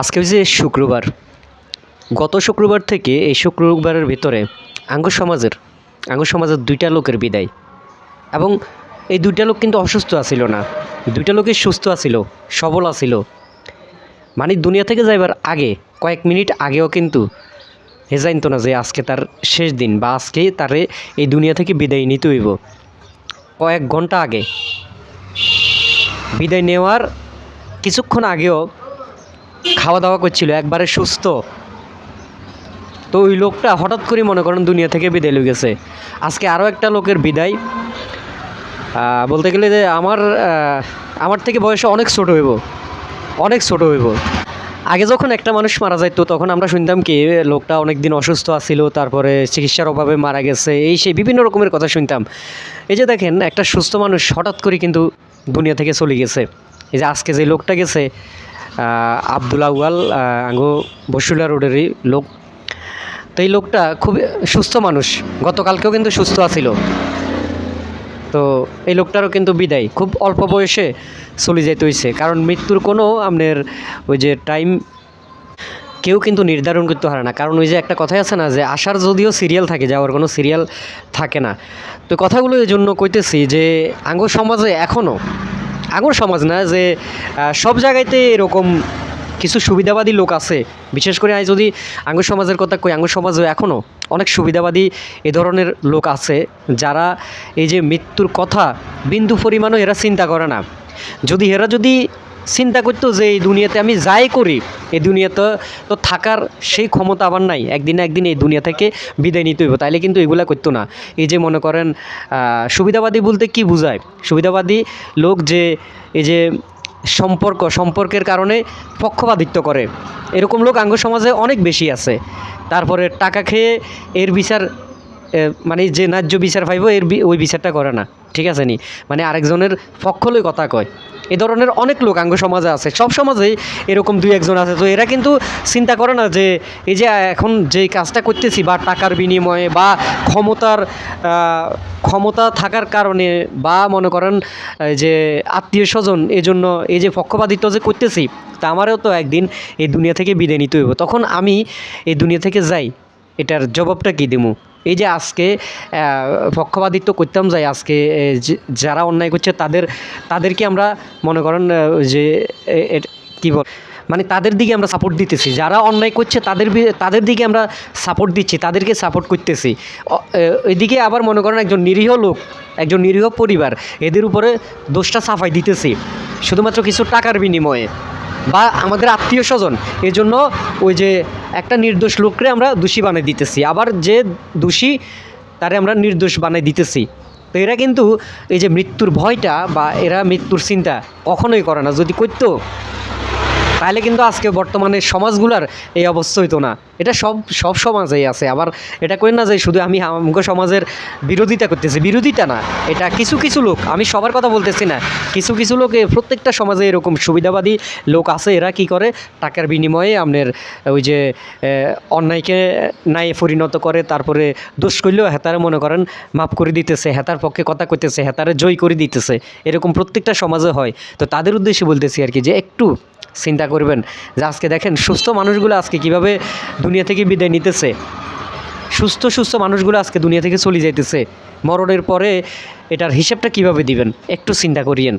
আজকে হচ্ছে শুক্রবার। গত শুক্রবার থেকে এই শুক্রবারের ভিতরে আঙ্গ সমাজের আঙ্গ সমাজের দুইটা লোকের বিদায়। এবং এই দুইটা লোক কিন্তু অসুস্থ আছিল না। দুইটা লোকই সুস্থ আছিল, সবল আছিল। মানে দুনিয়া থেকে যাইবার আগে, কয়েক মিনিট আগেও কিন্তু হে জানতো না যে আজকে তার শেষ দিন বা আজকে তারে এই দুনিয়া থেকে বিদায় নিতে হইব। কয়েক ঘণ্টা আগে বিদায় নেওয়ার কিছুক্ষণ আগেও খাওয়া দাওয়া করছিল, একবারে সুস্থ। তো ওই লোকটা হঠাৎ করে মনে করেন দুনিয়া থেকে বিদায় লয়ে গেছে। আজকে আরও একটা লোকের বিদায়। বলতে গেলে যে আমার আমার থেকে বয়সে অনেক ছোট হইব। অনেক ছোট হইব। আগে যখন একটা মানুষ মারা যাইতো, তখন আমরা শুনতাম কি, লোকটা অনেক দিন অসুস্থ আছিল, তারপরে চিকিৎসার অভাবে মারা গেছে, এই সেই বিভিন্ন রকমের কথা শুনতাম। এই যে দেখেন, একটা সুস্থ মানুষ হঠাৎ করে কিন্তু দুনিয়া থেকে চলে গেছে। এই যে আজকে যে লোকটা গেছে আহ, আব্দুল আউয়াল আহ, আঙ্গো বসুলা রোডেরই লোক। তো এই লোকটা খুব সুস্থ মানুষ গতকালকেও কিন্তু সুস্থ আছিল। তো এই লোকটারও কিন্তু বিদায় খুব অল্প বয়সে চলে যেতে হয়েছে কারণ মৃত্যুর কোনো আপনার ওই যে টাইম কেউ কিন্তু নির্ধারণ করতে পারে না। কারণ ওই যে একটা কথাই আছে না যে আসার যদিও সিরিয়াল থাকে যাওয়ার কোনো সিরিয়াল থাকে না। তো কথাগুলো এই জন্য কইতেছি যে আঙ্গ সমাজে এখনও আঙ্গুর সমাজ না যে সব জায়গাতে এরকম কিছু সুবিধাবাদী লোক আছে। বিশেষ করে আমি যদি আঙ্গুর সমাজের কথা কই, আঙ্গুর সমাজও এখনও অনেক সুবিধাবাদী এ ধরনের লোক আছে, যারা এই যে মৃত্যুর কথা বিন্দু পরিমাণও এরা চিন্তা করে না। যদি এরা যদি চিন্তা করতো যে এই দুনিয়াতে আমি যাই করি, এই দুনিয়াতে তো থাকার সেই ক্ষমতা আবার নাই। একদিন একদিন এই দুনিয়া থেকে বিদায় নিতে হইব। তাইলে কিন্তু এগুলা করতো না। এই যে মনে করেন সুবিধাবাদী বলতে কি বোঝায়? সুবিধাবাদী লোক যে, এই যে সম্পর্ক, সম্পর্কের কারণে পক্ষপাতিত্ব করে। এরকম লোক আঙ্গ সমাজে অনেক বেশি আছে। তারপরে টাকা খেয়ে এর বিচার মানে যে ন্যায্য বিচার পাইব, এর ওই বিচারটা করে না। ঠিক আছে নি? মানে আরেকজনের পক্ষ লই কথা কয়। এ ধরনের অনেক লোক আঙ্গ সমাজে আছে। সব সমাজেই এরকম দুই একজন আছে। তো এরা কিন্তু চিন্তা করে না যে, এই যে এখন যে কাজটা করতেছি বা টাকার বিনিময়ে বা ক্ষমতার ক্ষমতা থাকার কারণে বা মনে করেন যে আত্মীয় স্বজন এই জন্য এই যে পক্ষপাতিত্ব যে করতেছি, তা আমারও তো একদিন এই দুনিয়া থেকে বিদায় নিতে হইব। তখন আমি এই দুনিয়া থেকে যাই। এটার জবাবটা কী দিমু? এই যে আজকে পক্ষপাতিত্ব করতাম যাই আজকে যারা অন্যায় করছে তাদের, তাদেরকে আমরা মনে করেন যে কী বল মানে তাদের দিকে আমরা সাপোর্ট দিতেছি। যারা অন্যায় করছে তাদের তাদের দিকে আমরা সাপোর্ট দিচ্ছি, তাদেরকে সাপোর্ট করতেছি। এদিকে আবার মনে করেন একজন নিরীহ লোক, একজন নিরীহ পরিবার, এদের উপরে দোষটা সাফাই দিতেছি। শুধুমাত্র কিছু টাকার বিনিময়ে বা আমাদের আত্মীয় স্বজন এই জন্য ওই যে একটা নির্দোষ লোকরে আমরা দোষী বানিয়ে দিতেছি। আবার যে দোষী, তারে আমরা নির্দোষ বানিয়ে দিতেছি। তো এরা কিন্তু এই যে মৃত্যুর ভয়টা বা এরা মৃত্যুর চিন্তা কখনোই করে না। যদি করতো তাহলে কিন্তু আজকে বর্তমানে সমাজগুলার এই অবস্থা হইতো না। এটা সব সব সমাজেই আছে। আবার এটা কই না যে শুধু আমি আমগো সমাজের বিরোধিতা করতেছি। বিরোধিতা না, এটা কিছু কিছু লোক, আমি সবার কথা বলতেছি না, কিছু কিছু লোক প্রত্যেকটা সমাজে এরকম সুবিধাবাদী লোক আছে, এরা কি করে? টাকার বিনিময়ে আপনার ওই যে অন্যায়কে নাই পরিণত করে, তারপরে দোষ করলেও হেতারে মনে করেন মাফ করে দিতেছে, হেতার পক্ষে কথা কইতেছে, হেতারে জয় করে দিতেছে। এরকম প্রত্যেকটা সমাজে হয়। তো তাদের উদ্দেশ্যে বলতেছি আর কি যে একটু চিন্তা করবেন যে আজকে দেখেন সুস্থ মানুষগুলো আজকে কীভাবে দুনিয়া থেকে বিদায় নিতেছে। সুস্থ সুস্থ মানুষগুলো আজকে দুনিয়া থেকে চলে যাইতেছে। মরণের পরে এটার হিসেবটা কীভাবে দিবেন? একটু চিন্তা করিয়েন।